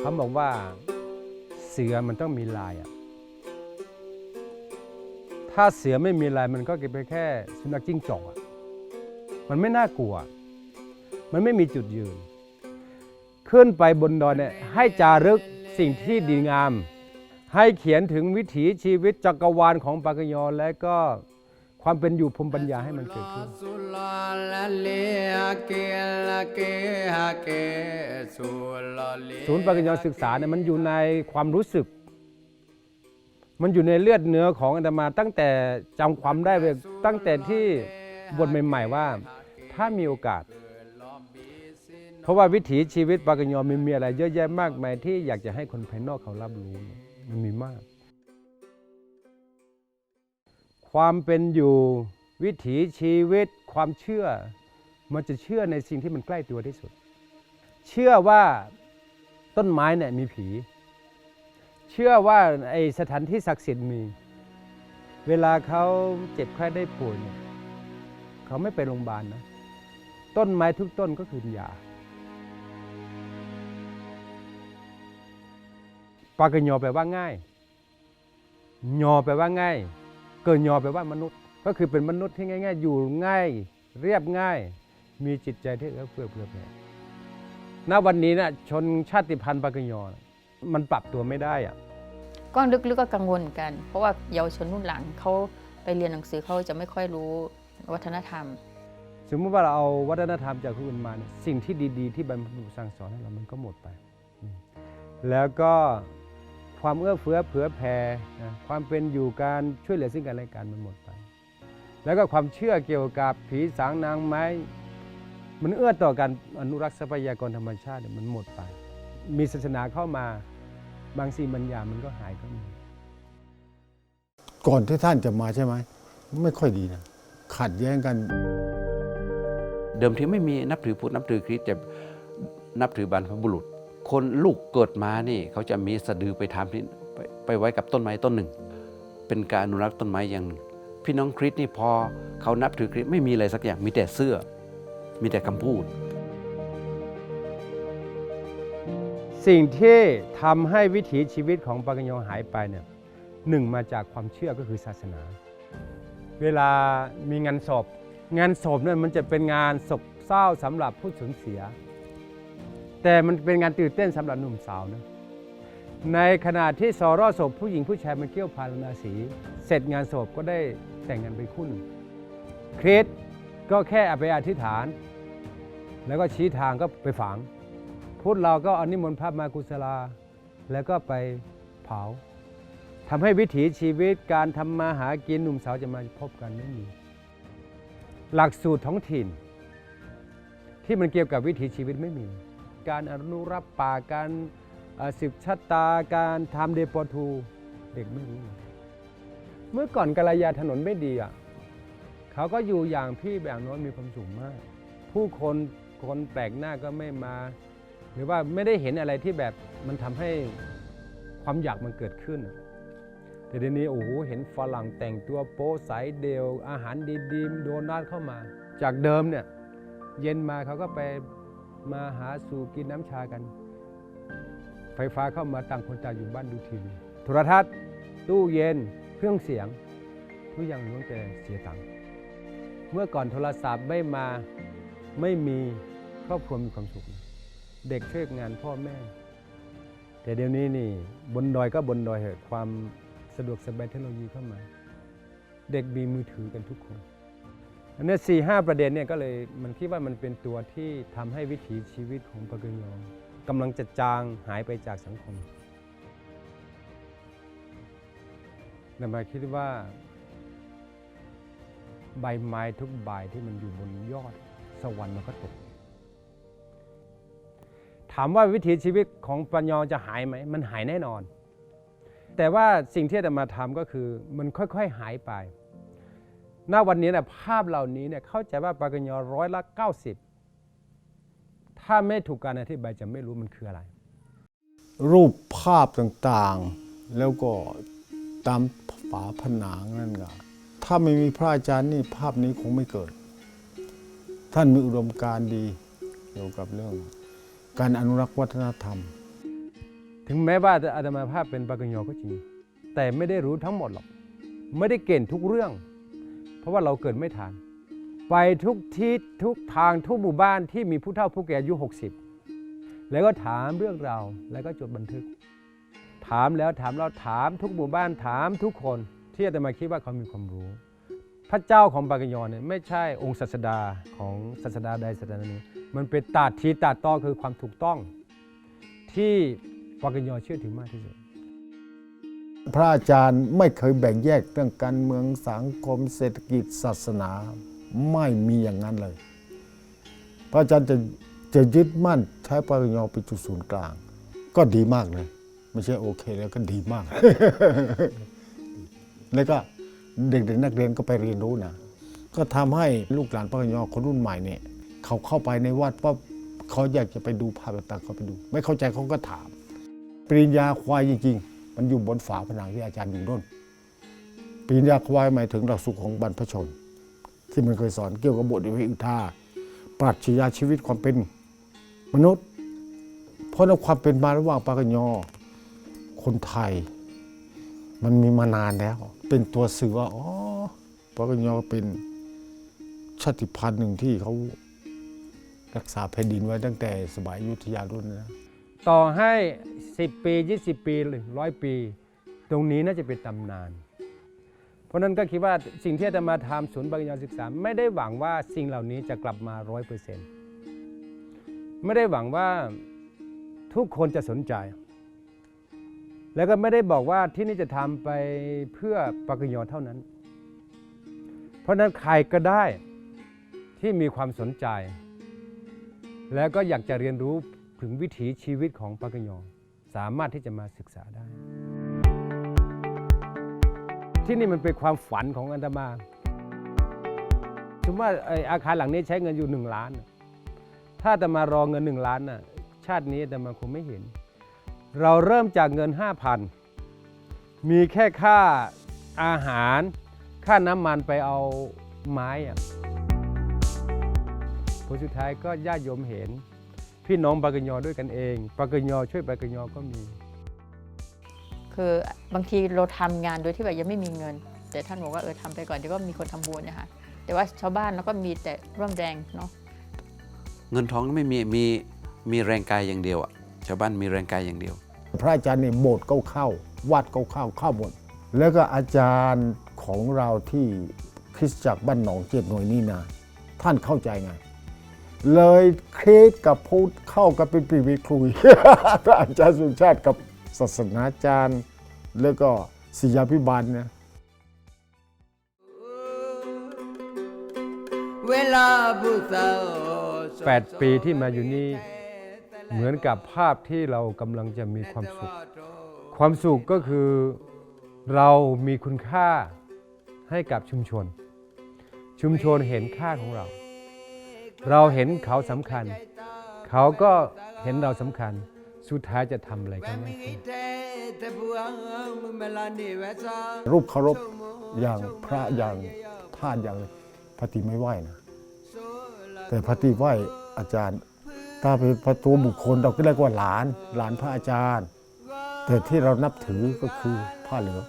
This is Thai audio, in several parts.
เขาบอกว่าเสือมันต้องมีลายอะ ถ้าเสือไม่มีลายมันก็เป็นแค่สุนัขจิ้งจอกอะ มันไม่น่ากลัว มันไม่มีจุดยืน ขึ้นไปบนดอยเนี่ยให้จารึกสิ่งที่ดีงาม ให้เขียนถึงวิถีชีวิตจักรวาลของปากยอและก็ ความเป็นอยู่ภูมิปัญญาให้มันเกิดขึ้นสุลาลเลเกลเกเกสุลเลศูนย์ปากยอศึกษาเนี่ยมันอยู่ในความรู้สึก มันอยู่ในเลือดเนื้อของอาตมา ตั้งแต่จำความได้เลยตั้งแต่ที่บทใหม่ ๆ ว่า ถ้ามีโอกาส เพราะว่าวิถีชีวิตปากยอมันมีอะไรเยอะแยะมากมายที่อยากจะให้คนภายนอกเขารับรู้มันมีมาก ความเป็นอยู่วิถีชีวิต ความเชื่อ มันจะเชื่อในสิ่งที่มันใกล้ตัวที่สุด เชื่อว่าต้นไม้เนี่ยมีผี เชื่อว่าไอสถานที่ศักดิ์สิทธิ์มี เวลาเขาเจ็บไข้ได้ป่วยเนี่ยเขาไม่ไปโรงพยาบาลนะต้นไม้ทุกต้นก็คือยาปากกยอแปลว่าง่าย ยอแปลว่าง่าย เกินยอแปลว่ามนุษย์ ก็คือเป็นมนุษย์ที่ง่าย ๆ อยู่ง่าย เรียบง่าย มีจิตใจที่เอื้อเฟื้อเผื่อแผ่ณวันนี้นะชนชาติพันธุ์ปากกยอน่ะมันปรับตัวไม่ได้อะก็ลึกๆก็กังวลเหมือนกัน เพราะว่าเยาวชนรุ่นหลังเขาไปเรียนหนังสือเขาจะไม่ค่อยรู้วัฒนธรรม สมมติว่าเราเอาวัฒนธรรมจากคนอื่นมาเนี่ยสิ่งที่ดี ๆ ที่บรรพบุรุษสั่งสอนให้เรามันก็หมดไปอืมแล้วก็ ความเอื้อเฟื้อเผื่อแผ่นะความเป็นอยู่การช่วยเหลือซึ่งกันและกันมันหมดไป แล้วก็ความเชื่อเกี่ยวกับผีสางนางไม้ มันเอื้อต่อการอนุรักษ์ทรัพยากรธรรมชาติเนี่ยมันหมดไป มีศาสนาเข้ามาบางสิ่งบางอย่างมันก็หายก็มีก่อนที่ท่านจะมาใช่ไหมไม่ค่อยดีนะขัดแย้งกัน เดิมทีไม่มีนับถือพุทธนับถือคริสต์จะนับถือบรรพบุรุษ คนลูกเกิดมานี่เขาจะมีสะดือไปทำที่ไปไปไว้กับต้นไม้ต้นหนึ่ง เป็นการอนุรักษ์ต้นไม้อย่างพี่น้องคริสนี่พอเขานับถือคริสไม่มีอะไรสักอย่างมีแต่เสื้อ มีแต่คำพูด สิ่งที่ทำให้วิถีชีวิตของปากยอหายไปเนี่ยหนึ่งมาจากความเชื่อก็คือศาสนา เวลามีงานศพ งานศพเนี่ยมันจะเป็นงานศกเศร้าสำหรับผู้สูญเสีย แต่มันเป็นงานตื่นเต้นสำหรับหนุ่มสาวนะในขณะที่สอรอศพผู้หญิงผู้ชายมันเกี่ยวพาราสีเสร็จงานศพก็ได้แต่งงานเป็นคู่หนึ่งคริสก็แค่เอาไปอธิษฐาน แล้วก็ชี้ทางก็ไปฝังพุทธเราก็อนิมนต์พระมากุศลา แล้วก็ไปเผาทำให้วิถีชีวิตการทำมาหากินหนุ่มสาวจะมาพบกันไม่มีหลักสูตรท้องถิ่น ที่มันเกี่ยวกับวิถีชีวิตไม่มี การอนุรักษ์ป่าการสืบชะตาการทำเดปอทูเด็กไม่รู้เมื่อก่อนกาลยาถนนไม่ดีอะเขาก็อยู่อย่างพี่แบบน้อยมีความสุขมาก ผู้คนคนแปลกหน้าก็ไม่มา หรือว่าไม่ได้เห็นอะไรที่แบบมันทำให้ความอยากมันเกิดขึ้นแต่เดี๋ยวนี้โอ้โหเห็นฝรั่งแต่งตัวโป๊สายเดวอาหารดีๆโดนัทเข้ามา จากเดิมเนี่ยเย็นมาเขาก็ไป มาหาสู่กินน้ำชากัน ไฟฟ้าเข้ามาต่างคนต่างอยู่บ้านดูทีวีโทรทัศน์ ตู้เย็น เครื่องเสียง ทุกอย่างล้วนแต่เสียตังค์เมื่อก่อนโทรศัพท์ไม่มาไม่มีครอบครัวมีความสุข เด็กช่วยงานพ่อแม่ แต่เดี๋ยวนี้นี่บนดอยก็บนดอยเหอะความสะดวกสบายเทคโนโลยีเข้ามา เด็กมีมือถือกันทุกคน อันนี้สี่ห้าประเด็นเนี่ยก็เลยมันคิดว่ามันเป็นตัวที่ทำให้วิถีชีวิตของปากกยอกำลังจะจางหายไปจากสังคมแต่มาคิดว่า ใบไม้ทุกใบที่มันอยู่บนยอดสวรรค์มันก็ตก ถามว่าวิถีชีวิตของปัญญอจะหายไหม มันหายแน่นอน แต่ว่าสิ่งที่จะมาทำก็คือมันค่อย ๆ หายไป ณวันนี้นะภาพเหล่านี้เนี่ยเข้าใจว่าปากญญอร้อยละ 90 ถ้าไม่ถูกการอธิบายจะไม่รู้มันคืออะไร รูปภาพต่างๆ แล้วก็ตามฝาผนังนั่นก็ถ้าไม่มีพระอาจารย์นี่ภาพนี้คงไม่เกิด ท่านมีอุดมการณ์ดีเกี่ยวกับเรื่อง การอนุรักษ์วัฒนธรรม ถึงแม้ว่าอาตมาภาพเป็นปากญอก็จริง แต่ไม่ได้รู้ทั้งหมดหรอก ไม่ได้เก่งทุกเรื่องเพ ราะว่าเราเกิดไม่ทัน ไปทุกทิศทุกทางทุกหมู่บ้านที่มีผู้เฒ่าผู้แก่อายุ 60 แล้วก็ถามเรื่องเราแล้วก็จดบันทึก ถามแล้วถามเราถามทุกหมู่บ้านถามทุกคนที่อาตมาคิดว่าเขามีความรู้ พระเจ้าของปากญอเนี่ยไม่ใช่องค์ศาสดาของศาสดาใดศาสดาหนึ่งมันเป็นตาทีตาต้อคือความถูกต้อง ที่ปากญอเชื่อถือมากที่สุด พระอาจารย์ไม่เคยแบ่งแยกเรื่องการเมืองสังคมเศรษฐกิจศาสนาไม่มีอย่างนั้นเลย พระอาจารย์จะจะยึดมั่นใช้ปริญญาเป็นจุดศูนย์กลาง ก็ดีมากเลยไม่ใช่โอเคแล้วก็ดีมาก แล้วก็เด็กๆนักเรียนก็ไปเรียนรู้นะก็ทำให้ลูกหลานปริญญาคนรุ่นใหม่เนี่ยเขาเข้าไปในวัดปั๊บเขาอยากจะไปดูภาพต่างๆเขาไปดู ไม่เข้าใจเขาก็ถาม ปริญญาควายจริงๆ มันอยู่บนฝาผนังที่อาจารย์อยู่นู่นปริญญาควายหมายถึงหลักสูตรของบรรพชน ที่มันเคยสอนเกี่ยวกับบทวิอุทาปรัชญาชีวิตความเป็นมนุษย์ เพราะในความเป็นมาระหว่างปากญอคนไทย มันมีมานานแล้ว เป็นตัวสื่อว่าอ๋อปากญอเป็นชาติพันธุ์หนึ่งที่เขารักษาแผ่นดินไว้ตั้งแต่สมัยยุทธยารุ่นนะ ต่อให้ 10 ปี 20 ปีหรือร้อยปี ตรงนี้น่าจะเป็นตำนาน เพราะนั้นก็คิดว่าสิ่งที่อาตมาทำศูนย์บริญญาศึกษา ไม่ได้หวังว่าสิ่งเหล่านี้จะกลับมาร้อยเปอร์เซ็นต์ไม่ได้หวังว่าทุกคนจะสนใจ แล้วก็ไม่ได้บอกว่าที่นี่จะทำไปเพื่อปากยอเท่านั้น เพราะนั้นใครก็ได้ที่มีความสนใจ แล้วก็อยากจะเรียนรู้ ถึงวิถีชีวิตของปากยอง สามารถที่จะมาศึกษาได้ ที่นี่มันเป็นความฝันของอันตมาถึงว่าไออาคารหลังนี้ใช้เงินอยู่หนึ่งล้าน ถ้าอาตมารอเงินหนึ่งล้านน่ะชาตินี้อาตมาคงไม่เห็น เราเริ่มจากเงิน 5,000 มีแค่ค่าอาหาร ค่าน้ำมันไปเอาไม้อะผลสุดท้ายก็ญาติโยมเห็น พี่น้องปากญอด้วยกันเองปากญอช่วยปากญอก็มี คือบางทีเราทำงานโดยที่แบบยังไม่มีเงิน แต่ท่านบอกว่าเออทำไปก่อนเดี๋ยวก็มีคนทำบุญนะคะแต่ว่าชาวบ้านเราก็มีแต่ร่วมแรงเนาะเงินทองไม่มีมีมีแรงกายอย่างเดียวอะชาวบ้านมีแรงกายอย่างเดียว พระอาจารย์เนี่ยโบสถ์ก็เข้าวัดก็เข้าเข้าหมดแล้วก็อาจารย์ของเราที่คริสตจักรบ้านหนองเจ็ดหน่วยนี่นะท่านเข้าใจไง เลยเครดกับพูดเข้ากับเป็นปีวิคุยพระอาจารย์สุชาติกับศาสนาจารย์ แล้วก็ศิยาพิบาลนะเวลาบุษา8ปีที่มาอยู่นี่เหมือนกับภาพที่เรากำลังจะมีความสุข ความสุขก็คือเรามีคุณค่าให้กับชุมชน ชุมชนเห็นค่าของเรา เราเห็นเขาสำคัญ เขาก็เห็นเราสำคัญ สุดท้ายจะทำอะไรก็ไม่ขึ้นรูปเคารพอย่างพระอย่างท่านอย่างพระติไม่ไหวนะ แต่พระติไหวอาจารย์ ถ้าเป็นพระตัวบุคคลเราก็เรียกว่าหลาน หลานพระอาจารย์ แต่ที่เรานับถือก็คือผ้าเหลือง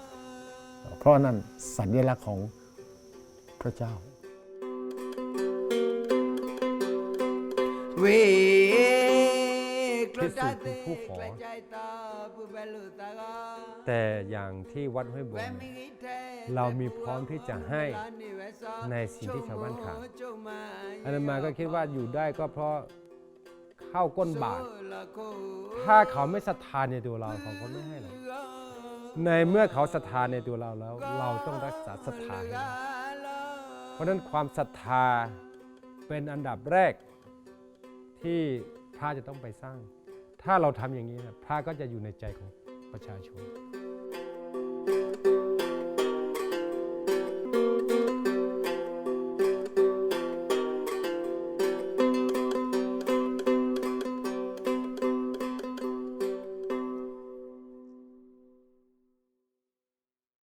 เพราะนั่นสัญลักษณ์ของพระเจ้า เวพิสูจน์คือผู้ขอ แต่อย่างที่วัดห้วยบงเนี่ยเรามีพร้อมที่จะให้ในสิ่งที่ชาวบ้านขาดอาตมาก็คิดว่าอยู่ได้ก็เพราะเข้าก้นบาท ถ้าเขาไม่ศรัทธาในตัวเราเขาก็ไม่ให้เราในเมื่อเขาศรัทธาในตัวเราแล้ว เราต้องรักษาศรัทธาเพราะนั้นความศรัทธาเป็นอันดับแรก ที่พระจะต้องไปสร้าง ถ้าเราทำอย่างนี้นะพระก็จะอยู่ในใจของประชาชน